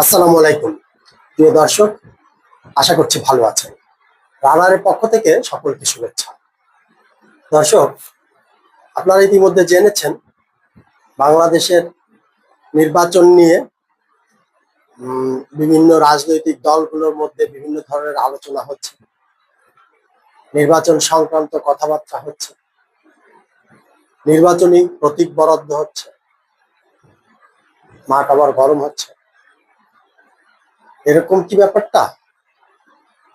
আসসালামু আলাইকুম। প্রিয় দর্শক, আশা করছি ভালো আছেন। রানারের পক্ষ থেকে সকলকে শুভেচ্ছা। দর্শক, আপনারা ইতিমধ্যে জেনেছেন, বাংলাদেশের নির্বাচন নিয়ে বিভিন্ন রাজনৈতিক দলগুলোর মধ্যে বিভিন্ন ধরনের আলোচনা হচ্ছে। নির্বাচন সংক্রান্ত কথাবার্তা হচ্ছে। নির্বাচনী প্রতীক বরাদ্দ হচ্ছে। মাঠ আবার গরম হচ্ছে। এরকম কি ব্যাপারটা?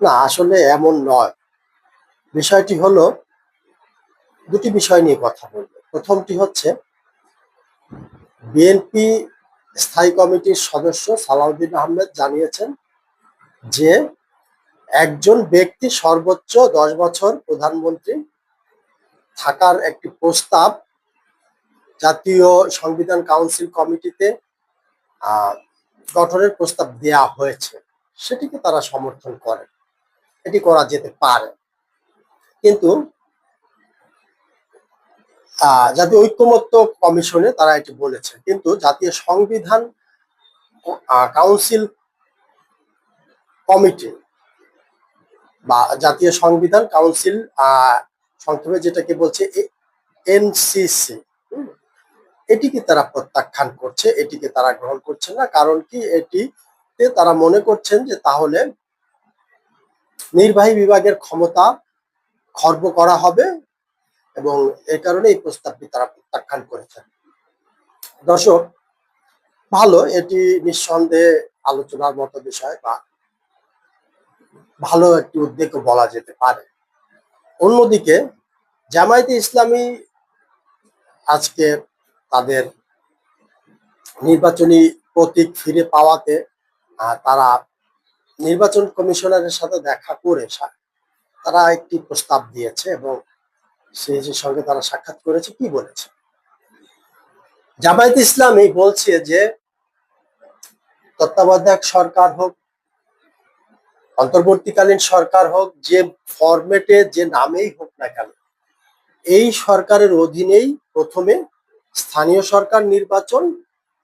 না, আসলে এমন নয়। বিষয়টি হলো, দুটি বিষয় নিয়ে কথা বলব। প্রথমটি হচ্ছে, বিএনপি স্থায়ী কমিটির সদস্য সালাউদ্দিন আহমেদ জানিয়েছেন যে, একজন ব্যক্তি সর্বোচ্চ দশ বছর প্রধানমন্ত্রী থাকার একটি প্রস্তাব জাতীয় সংবিধান কাউন্সিল কমিটিতে গঠনের প্রস্তাব দেয়া হয়েছে সেটিকে তারা সমর্থন করে। এটি করা যেতে পারে। কিন্তু জাতীয় ঐক্যমত্য কমিশনে তারা এটি বলেছে। কিন্তু জাতীয় সংবিধান কাউন্সিল কমিটি বা জাতীয় সংবিধান কাউন্সিল আহ, সংক্ষেপে যেটাকে বলছে এনসিসি এটিকে তারা প্রত্যাখ্যান করছে, এটিকে তারা গ্রহণ করছে না, কারণ কি এটিতে তারা মনে করছেন যে তাহলে নির্বাহী বিভাগের ক্ষমতা খর্ব করা হবে এবং এই কারণে এই প্রস্তাবটি তারা প্রত্যাখ্যান করেছেন দর্শক, ভালো, এটি নিঃসন্দেহে আলোচনার মতো বিষয় বা ভালো একটি উদ্যোগ বলা যেতে পারে। অন্যদিকে জামায়াতে ইসলামী আজকে তাদের নির্বাচনী প্রতীক ফিরে পাওয়াতে তারা নির্বাচন কমিশনারের সাথে দেখা করে তারা একটি প্রস্তাব দিয়েছে এবং সেই সঙ্গে তারা সাক্ষাৎ করেছে কি বলেছে? জামায়াত ইসলামী বলছে যে, তত্ত্বাবধায়ক সরকার হোক, অন্তর্বর্তীকালীন সরকার হোক, যে ফরম্যাটে যে নামেই হোক না কেন, এই সরকারের অধীনেই প্রথমে স্থানীয় সরকার নির্বাচন,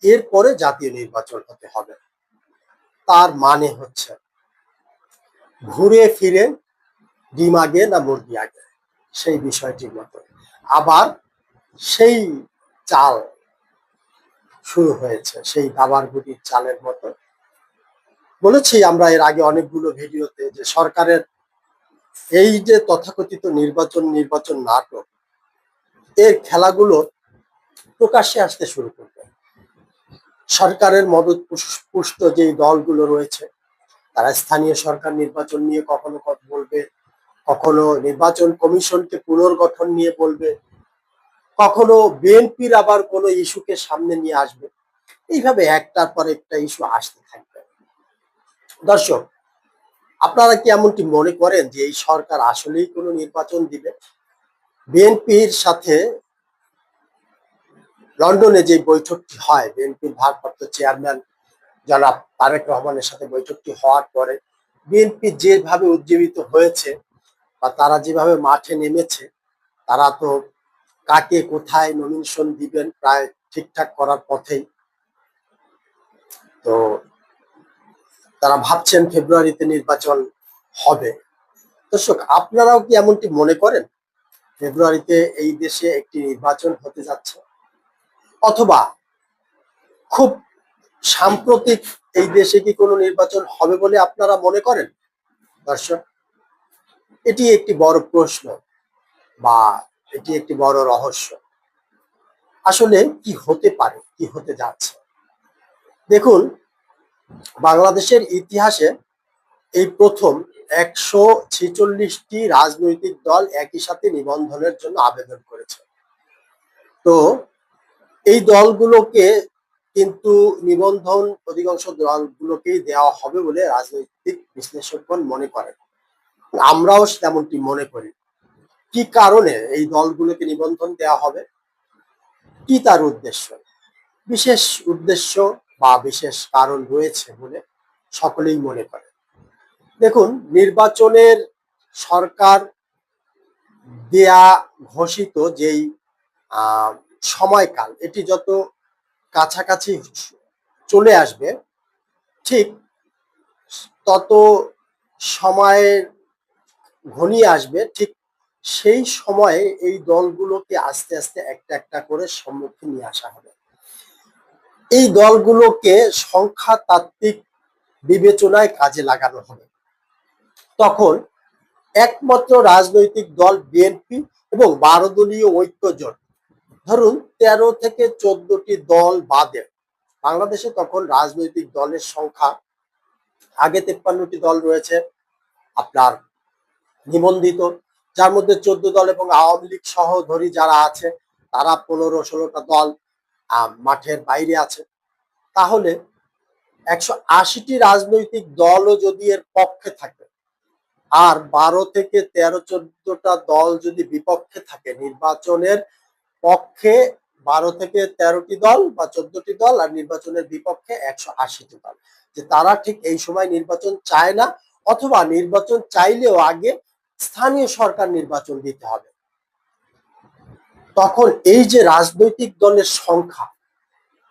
এরপরে জাতীয় নির্বাচন হতে হবে। তার মানে হচ্ছে, ঘুরে ফিরে ডিম আগে না মুরগি আগে? সেই বিষয়টির মতো আবার সেই চাল শুরু হয়েছে, সেই দাবার গুটির চালের মতো। বলেছি আমরা এর আগে অনেকগুলো ভিডিওতে যে সরকারের এই যে তথাকথিত নির্বাচন নির্বাচন নাটক, এর খেলাগুলো প্রকাশ্যে আসতে শুরু করবে। সরকারের মদত পুষ- পুষ্ট যে দলগুলো রয়েছে, তারা স্থানীয় সরকার নির্বাচন নিয়ে কখনো কথা বলবে, কখনো নির্বাচন কমিশনকে পুনর্গঠন নিয়ে বলবে, কখনো বিএনপির আবার কোনো ইস্যুকে সামনে নিয়ে আসবে। এইভাবে একটার পর একটা ইস্যু আসতে থাকবে। দর্শক, আপনারা কি এমনটি মনে করেন যে এই সরকার আসলেই কোনো নির্বাচন দিবে? বিএনপির সাথে লন্ডনে যে বৈঠকটি হয়, বিএনপির ভারপ্রাপ্ত চেয়ারম্যান জনাব তারেক রহমানের সাথে বৈঠকটি হওয়ার পরে বিএনপি যেভাবে উজ্জীবিত হয়েছে বা তারা যেভাবে মাঠে নেমেছে, তারা তো কাকে কোথায় নমিনেশন দিবেন প্রায় ঠিকঠাক করার পথেই। তো তারা ভাবছেন ফেব্রুয়ারিতে নির্বাচন হবে। দর্শক, আপনারাও কি এমনটি মনে করেন? ফেব্রুয়ারিতে এই দেশে একটি নির্বাচন হতে যাচ্ছে। অথবা খুব সাম্প্রতিক এই দেশে কি কোনো নির্বাচন হবে বলে আপনারা মনে করেন? দর্শক, এটি একটি বড় প্রশ্ন বা এটি একটি বড় রহস্য। আসলে কি হতে পারে, কি হতে যাচ্ছে? দেখুন, বাংলাদেশের ইতিহাসে এই প্রথম একশো ছেচল্লিশটি রাজনৈতিক দল একই সাথে নিবন্ধনের জন্য আবেদন করেছে। তো এই দলগুলোকে কিন্তু নিবন্ধন অধিকাংশ দলগুলোকেই দেওয়া হবে বলে রাজনৈতিক বিশ্লেষকগণ মনে করেন। আমরাও তেমনটি মনে করি। কি কারণে এই দলগুলোকে নিবন্ধন দেওয়া হবে? কি তার উদ্দেশ্য? বিশেষ উদ্দেশ্য বা বিশেষ কারণ রয়েছে বলে সকলেই মনে করে দেখুন, নির্বাচনের সরকার দেয়া ঘোষিত যেই সময়কাল, এটি যত কাছাকাছি চলে আসবে, ঠিক তত সময়ের ঘনিয়ে আসবে, ঠিক সেই সময়ে এই দলগুলোকে আস্তে আস্তে একটা একটা করে সম্মুখীন নিয়ে আসা হবে। এই দলগুলোকে সংখ্যা তাত্ত্বিক বিবেচনায় কাজে লাগানো হবে। তখন একমাত্র রাজনৈতিক দল বিএনপি এবং বারো দলীয় ঐক্য জোট ধরুন তেরো থেকে চোদ্দটি দল বাদে বাংলাদেশে তখন রাজনৈতিক দলের সংখ্যা আগে তেপ্পান্নটি দল রয়েছে, আপনার নিবন্ধিত, যার মধ্যে চোদ্দ দল এবং আওয়ামী লীগ সহ ধরি যারা আছে, তারা পনেরো ষোলোটা দল মাঠের বাইরে আছে। তাহলে একশো আশিটি রাজনৈতিক দলও যদি এর পক্ষে থাকে, আর বারো থেকে তেরো, চোদ্দটা দল যদি বিপক্ষে থাকে নির্বাচনের পক্ষে বারো থেকে তেরোটি দল বা চোদ্দটি দল আর নির্বাচনের বিপক্ষে একশো আশিটি দল। যে তারা ঠিক এই সময় নির্বাচন চায় না অথবা নির্বাচন চাইলেও আগে স্থানীয় সরকার নির্বাচন দিতে হবে। তখন এই যে রাজনৈতিক দলের সংখ্যা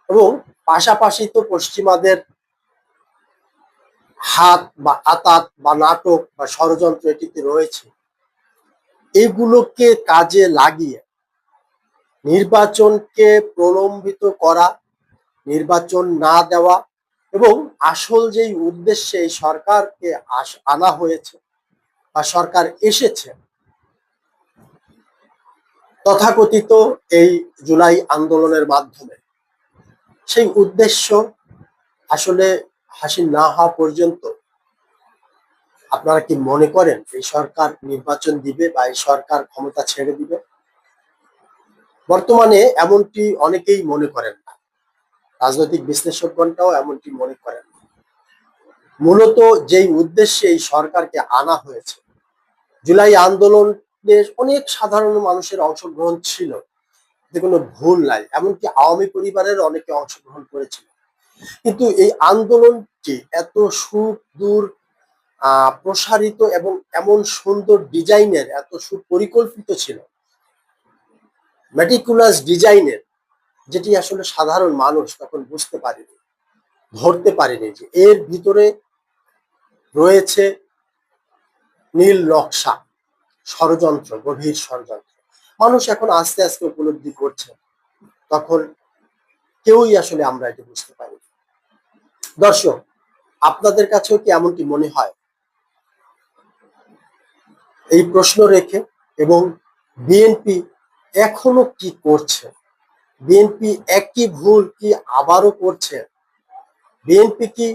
এবং পাশাপাশি তো পশ্চিমাদের হাত বা আতাত বা নাটক বা ষড়যন্ত্র এটিতে রয়েছে, এগুলোকে কাজে লাগিয়ে নির্বাচনকে প্রলম্বিত করা, নির্বাচন না দেওয়া এবং আসল যেই উদ্দেশ্যে এই সরকারকে আনা হয়েছে বা সরকার এসেছে, তথাকথিত এই জুলাই আন্দোলনের মাধ্যমে। সেই উদ্দেশ্য আসলে হাসিল না হওয়া পর্যন্ত আপনারা কি মনে করেন এই সরকার নির্বাচন দিবে বা এই সরকার ক্ষমতা ছেড়ে দিবে? বর্তমানে এমনটি অনেকেই মনে করেন না। রাজনৈতিক বিশ্লেষকগণটাও এমনটি মনে করেন না। মূলত যেই উদ্দেশ্যে এই সরকারকে আনা হয়েছে, জুলাই আন্দোলনে অনেক সাধারণ মানুষের অংশগ্রহণ ছিল, এতে কোনো ভুল নাই, এমনকি আওয়ামী পরিবারের অনেকে অংশগ্রহণ করেছিল। কিন্তু এই আন্দোলনটি এত সুদূর প্রসারিত এবং এমন সুন্দর ডিজাইনের, এত সুপরিকল্পিত ছিল মেটিকুলাস ডিজাইনের যেটি আসলে সাধারণ মানুষ তখন বুঝতে পারেনি, ধরতে পারেনি যে এর ভিতরে রয়েছে নীল নকশা, ষড়যন্ত্র, গভীর ষড়যন্ত্র। মানুষ এখন আস্তে আস্তে উপলব্ধি করছে, তখন কেউই আসলে আমরা এটি বুঝতে পারি দর্শক, আপনাদের কাছেও কি এমনটি মনে হয়? এই প্রশ্ন রেখে এবং বিএনপি এখনও কি করছে? বিএনপি একই ভুল কি আবারও করছে? বিএনপি কি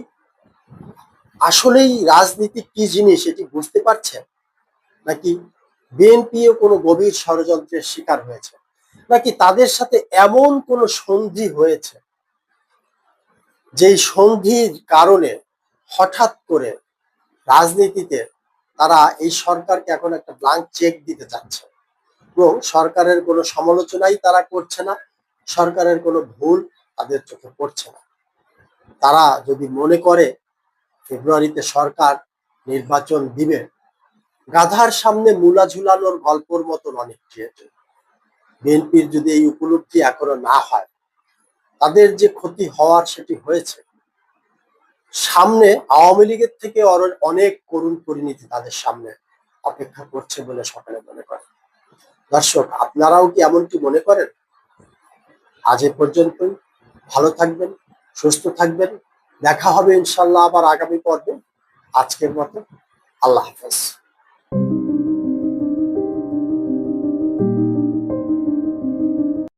আসলেই রাজনীতি কি জিনিস এটি বুঝতে পারছে? নাকি বিএনপিও কোনো গভীর ষড়যন্ত্রের শিকার হয়েছে? নাকি তাদের সাথে এমন কোনো সন্ধি হয়েছে? যেই সন্ধির কারণে হঠাৎ করে রাজনীতিতে তারা এই সরকারকে এখন একটা ব্লাঙ্ক চেক দিতে চাচ্ছে। এবং সরকারের কোনো সমালোচনাই তারা করছে না, সরকারের কোনো ভুল তাদের চোখে পড়ছে না। তারা যদি মনে করে ফেব্রুয়ারিতে সরকার নির্বাচন দিবে, গাধার সামনে মূলা ঝুলানোর গল্পর মতন অনেক বিএনপির যদি এই উপলব্ধি এখনও না হয়, তাদের যে ক্ষতি হওয়ার সেটি হয়েছে। সামনে আওয়ামী লীগের থেকে অনেক করুণ পরিণতি তাদের সামনে অপেক্ষা করছে বলে সকালে মনে করে। দর্শক, আপনারাও কি এমনটি মনে করেন? আজ এ পর্যন্ত ভালো থাকবেন, সুস্থ থাকবেন। দেখা হবে ইনশাল্লাহ আবার আগামী পর্বে। আজকের মতো আল্লাহ হাফেজ।